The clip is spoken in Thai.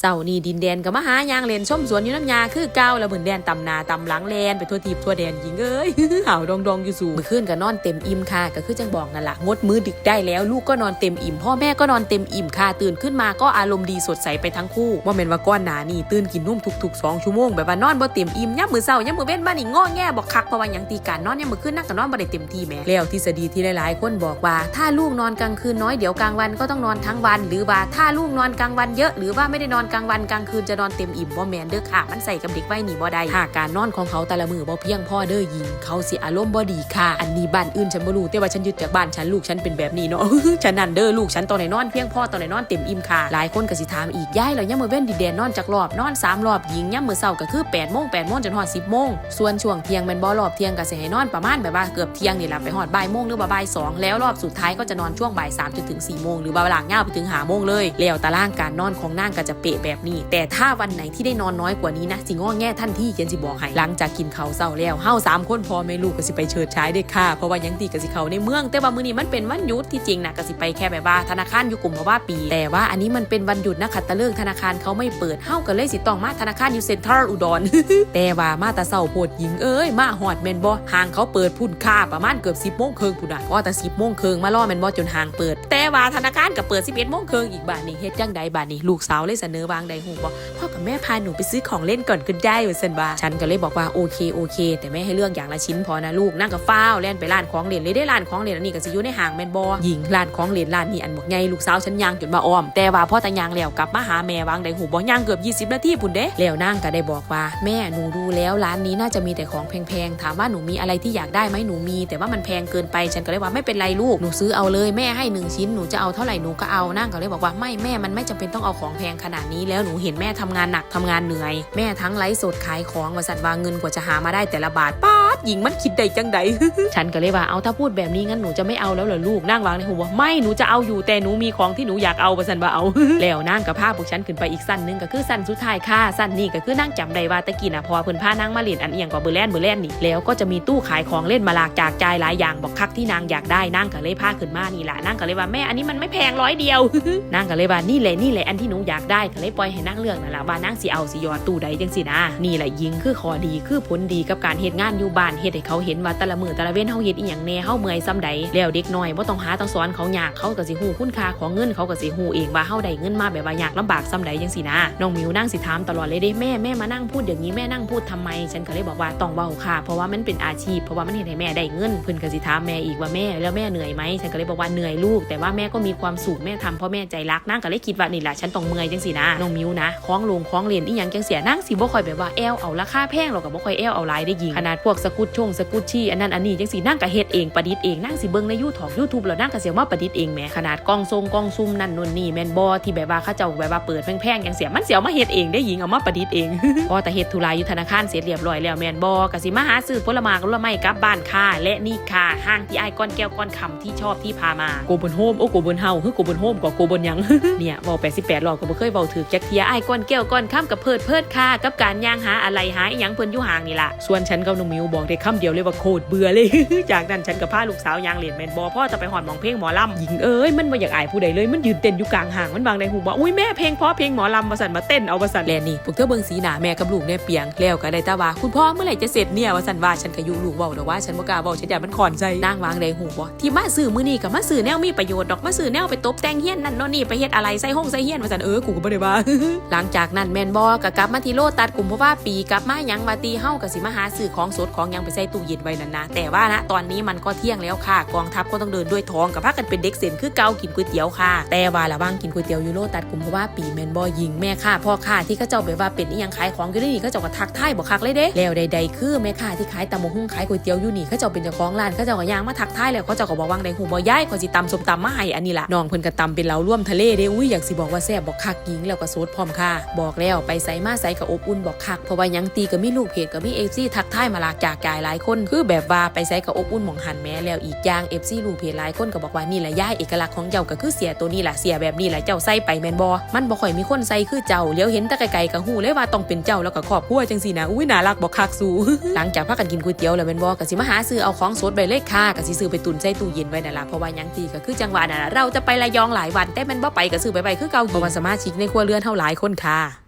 เสาร์นี้ดินแดนก็มาหายางเลนส้มสวนอยู่น้ำยาคือเก้าแล้วเหมือนแดนตำนาตำหลังแลนไปทั่วทีบทั่วแดนหญิงเอ้ยห่าวดองดองอยู่สู่มือขึ้นก็นอนเต็มอิ่มค่ะ ก็คือจังบอกนั่นละงดมื้อดึกได้แล้ว ลูกก็นอนเต็มอิ่มพ่อแม่ก็นอนเต็มอิ่มค่ะ ตื่นขึ้นมาก็อารมณ์ดีสดใสไปทั้งคู่ว่าแม่นว่าก้อนหนานี่ตื่นกินนุ่มทุกๆสองชั่วโมงแบบว่านอนบ่เต็มอิ่มย่ำมือเศร้าย่ำมือเว้นบ้านนี่ง้อแง่บอกคักเพราะว่ายังตีการนอนย่ำมือขึ้นนั่งก็นอนบ่ได้เต็มที่แม่แล้วทฤษฎีที่หลายๆ คนบอกว่า ถ้าลูกนอนกลางคืนน้อยเดี๋ยวกลางวันก็ต้องนอนทั้งวัน หรือว่าถ้าลูกนอนกลางวันเยอะหรือว่าไม่ได้นอนกลางวันกลางคืนจะนอนเต็มอิ่มบ่แมนเด้อค่ะ มันใส่กับเด็กไว้หนีบ่ได้หากการนอนของเขาแต่ละมือบ่เพียงพ่อเด้อยิงเขาเสิอารมณ์บ่ดีค่ะ อันนี้บ้านอื่นฉันบ่รู้แต่ว่าฉันยึดจากบ้านฉันลูกฉันเป็นแบบนี้เนาะฉันนั่นเด้อลูกฉันตอนไหนนอนเพียงพ่อตอนไหนนอนเต็มอิ่มค่ะหลายคนก็สิถามอีกย้ายแล้วย่ำมือเว้นดินแดนนอนจากรอบนอนสามรอบยิงย่ำมือเศร้าก็คือ8โมง8โมงจนฮอด10โมงส่วนช่วงเที่ยงแม่นบ่รอบเที่ยงก็สิให้นอนประมาณแบบว่าเกือบเที่ยงนี่แหละไปฮอดบ่ายโมงหรือว่บ่ายสองแล้วรอบสุดท้ายก็จะนอนช่วงบ่ายสามจนถึง4โมงหรือว่าหลังยาไปถึง5โมงเลยแล้วตารางการนอนของนางก็จะเป๊ะแบบนี้ แต่ถ้าวันไหนที่ได้นอนน้อยกว่านี้นะสิง้อแง่ทันทีเขียนสิบอกให้หลังจากกินข้าวเศร้าแล้วเฮาสามคนพอแม่ลูกก็สิไปเชิดฉายเด้อค่ะ เพราะว่ายังตีก็สิเขาในเมือง แต่ว่ามื้อนี้มันเป็นวันหยุดที่จริงนะก็สิไปแค่แบบว่าธนาคารอยู่กลุ่มเพราะว่าปี แต่ว่าอันนี้มันเป็นวันหยุดนะคัตะเลิกธนาคารเขาไม่เปิดเฮาก็เลยสิต้องมาธนาคารอยู่เซ็นทรัลอุดรแต่ว่ามาแตาเศร้าโพดหญิงเอ้ยมาหอดแมนบ่ห่างเขาเปิดพุ่นค่าประมาณเกือบ10โมงเครึ่งพุ่นน่ะก็แต่10โมงเครึ่งมาล่อแมนบ่จนห่างเปิด แต่ว่าธนาคารก็เปิด11โมงครึ่งอีกบาทนี่เฮ็ดจังใดบาทนี่ลูกสาวเลยเสนอวางใดหูบ่พ่อกับแม่พาหนูไปซื้อของเล่นก่อนก็ได้ว่าซั่นว่าฉันก็เลยบอกว่าโอเคโอเค แต่แม่ให้เลือกอย่างละชิ้นพอนะลูกนั่งกับฟ้าวแล่นไปร้านของเล่นเลยได้ร้านของเล่นอันนี้ก็สิอยู่ในห้างแมนบ่หญิงร้านของเล่นร้านนี้อันบอกไงลูกสาวฉันย่างจนมาอ้อม แต่ว่าพ่อตายางแล้วกลับมาหาแม่วางใดหูบ่ย่างเกือบ20นาทีพุ่นเด้แล้วนางก็ได้บอกว่า แม่หนูดูแล้วร้านนี้น่าจะมีแต่ของแพงๆถามว่าหนูมีอะไรที่อยากได้ไหมหนูมี แต่ว่ามันแพงเกินไปฉันก็เลยว่าไม่เป็นไรลูกหนูซื้อเอาเลยแม่ให้หนึ่งชิ้นหนูจะเอาเท่าไหร่หนูก็เอานางก็เลยบอกว่าไม่แม่มันไม่จำเป็นต้องเอาของแพงขนาดนี้แล้วหนูเห็นแม่ทำงานหนักทำงานเหนื่อย แม่ทั้งไลฟ์สดขายของว่าสันว่าเงินกว่าจะหามาได้แต่ละบาทป้า ดหญิงมันคิดได้จังใดฉันก็เลยว่าเอาถ้าพูดแบบนี้งั้นหนูจะไม่เอาแล้วเหรอลูกนั่งวางในหัวไม่หนูจะเอาอยู่แต่หนูมีของที่หนูอยากเอาว่าสันว่าเอา แล้วนั่งกับผ้าพวกฉันขึ้นไปอีกสั้นหนึงก็คือสั้นสุดท้ายค่ะสั้นนี่ก็คือนั่งจำได้ว่าตะกี้น่ะพอเพิ่นพานั่งมาเรียนอันเอียงกว่าเบอร์แลนเบอร์แลนนี่แล้วก็จะมีตู้ขายของเล่นมาลากจากจายหลายอย่างบอกคักที่นางอยากได้นั่งก็เลยพาขึ้นมานี่แหละนั่งก็เลยว่าแม่อันนี้มันไม่แพงร้อยเดียวนั่งก็เลยว่านี่แหละนี่แหละอันที่หนูอยากได้ก็เลยปล่อยให้นั่งเลือกนั่นแหละว่านั่งสิเอาสิยอดตู้ใดจังสินะนี่แหละยิงคือขอดีคือผลดีกับการเฮ็ดงานอยู่บ้านเฮ็ดให้เขาเห็นว่าแต่ละมือแต่ละเว้นเฮาเฮ็ดอีหยังแน่เฮาเมื่อยซ้ำใดแล้วเด็กน้อยบ่ต้องหาต้องสอนเขายากเขาก็สิฮู้คุณค่าของเงินเขาก็สิฮู้เองว่าเฮาได้เงินมาแบบว่ายากลำบากซ้ำใดจังสินะน้องมิวนั่งสิถามตลอดเลยเด้แม่แม่มานั่งพูดอย่างนี้แม่นั่งพูดทำไม ฉันก็เลยบอกว่าต้องเว้าค่ะ เพราะว่ามันเป็นอาชีพเพราะว่ามันเฮ็ดให้แม่ได้เงินเพิ่นก็สิถามแม่อีกว่าแม่แล้วแม่เหนื่อยไหมฉันก็เลยบอกว่าเหนื่อยลูก แต่ว่าแม่ก็มีความสุขแม่ทำเพราะแม่ใจรักนั่งก็เลยคิดว่านี่แหละฉันต้องเมื่อยจังสินะน้องมิวนะคล้องลงคล้องเรียนอีหยังจังเสียนั่งสิบ่ค่อยแบบว่าแอลเอาราคาแพงหรอกก็บ่ค่อยแอลเอาหลายได้ยิงขนาดพวกสกุตชงสกุตชี่อันนั้นอันนี้จังสินั่งก็เฮ็ดเองประดิษฐ์เองนั่งสิเบิ่งในยูทูบยูทูบแล้วนั่งก็เสียมาประดิษฐ์เองแหมขนาดกล้องทรงกล้องซุ่มนั่นนู่นนี่แมนบ่ที่แบบว่าเขาเจ้าแบบว่าเปิดแพงๆจังเสียมันเสียมาเฮ็ดเองได้ยิงเอามาประดิษฐ์เองพอแต่เฮ็ดธุระอยู่ธนาคารเสร็จเรียบร้อยแล้วแมนบ่ก็สิมาหาซื้อผลไม้ผลไม้กลับบ้านค่ะและนี่ค่ะห้างที่ไอ้ก้อนแก้วก้อนคำที่ชอบที่พามาโกบนโฮมโอ้โกบนเฮาคือโกบนโฮมก็โกบนยังเนี่ยเว้า88รอบก็บ่เคยเว้าถือจักเทียไอ้ก้อนแก้วก้อนคำกับเพิดเพิดค่ะกับการย่างหาอะไรหาอีหยังเพิ่นอยู่ห่างนี่ล่ะส่วนฉันกับน้องมิวบอกได้คำเดียวเลยว่าโคตรเบื่อเลย จากนั้นฉันกับพาลูกสาวยางเล่นแมนบ่พ่อจะไปหอนมองเพลงหมอลำหญิงเอ้ยมันบ่อยากอายผู้ใดเลยมันยืนเต้นอยู่กลางห่างมันบางในหูบอกอุ้ยแม่เพลงเพราะเพลงหมอลำมาสั่นมาเต้นเอามาสั่นแลนี่พวกเธอเบิ่งสีหน้าแม่กับลูกเนี่ยเปียงแล้วก็ได้ตาว่าคุณพ่อเมื่อไหร่จะเสร็จเนี่ยว่าสั่นว่าฉันก็อยู่ลูกเว้าดอกว่าฉันบ่กล้าเว้าฉันอยากมันขอนใจนางวางได้หูบ่ที่มาซื้อมือนี้ก็มาซื้อแนวมีประโยชน์ดอกมาซื้อแนวไปตบแต่งเฮียนนั่นโน่นนี่ไปเฮ็ดอะไรใส่ห้องใส่เฮียนว่าสั่นเออกูก็บ่ได้ว่าหลังจากนั้นแมนบ่ก็กลับมาที่โลตัดกลุ่มเพราะว่าปีกลับมายังมาตีเฮาก็สิมาหาซื้อของสดของยังไปใส่ตู้เย็นไว้นั่นนะแต่ว่านะตอนนี้มันก็เที่ยงแล้วค่ะ กองทัพก็ต้องเดินด้วยท้องกับพากันเป็นเด็กเส้นคือเกากินก๋วยเตี๋ยวค่ะ แต่ว่าระว่างกินก๋วยเตี๋ยวยูโลตัดกลุ่มเพราะว่าปีแมนบ่ยิงแม่ค่ะพ่อค่ะที่เขาเจ้าแบบว่าเป็นอีหยังขายของอยู่นี่เขาเจ้าก็ทักทายบ่คักเลยเด้แล้วใดๆคือแม่ค่ะที่ขายตำบักหุ่งขายก๋วยเตี๋ยวอยู่นี่เขาเจ้าเป็นเจ้าของร้านเขาเจ้าก็ย่างมาทักทายแล้วเขาเจ้าก็บอกว่างใดหูบ่ย้ายขอสิตำสมตำมาให้อันนี้ล่ะน้องเพิ่นก็ตำเป็นเหล้าร่วมทะเลเด้อุ้ยอยากสิบอกว่าแซ่บบอกคักยิงแล้วก็โซดพร้อมค่ะ บอกแล้วไปใส่มาใส่กับอบอุ่นบอกคักเพราะว่ายังตีก็มีลูกเพจก็มีเอฟซีทักทายมาลากจากกายหลายคนคือแบบว่าไปใส่กับอบอุ่นหมองหันแม่แล้วอีกอย่าง FC ลูเพจหลายคนก็บอกว่านี่แหละย่ายเอกลักษณ์ของเจ้าก็คือเสียตัวนี้แหละเสียแบบนี้แหละเจ้าใส่ไปแมนบอมันบ่ค่อยมีคนใส่คือเจ้าเลี้ยวเห็นต่ไกลๆก็ฮู้เลยว่าต้องเป็นเจ้าแล้วก็ครอบครัวจังซี่นะอุ้ยน่ารักบ่คักสูหลังจากพากันกินก๋วยเตี๋ยวแล้วแมนบ่ก็สิมาหาซื้อเอาของสดไปเลยค่ะก็สิซื้อไปตุนใส่ตู้เย็นไว้นั่นล่ะเพราะว่ายังตีก็คือจังหวะน่ะเราจะไประยองหลายวันแต่แมนบ่ไปก็ซื้อไปไว้คือเก่าเพราะว่าสมาชิกในครัวเรือนเฮาหลายคนค่ะ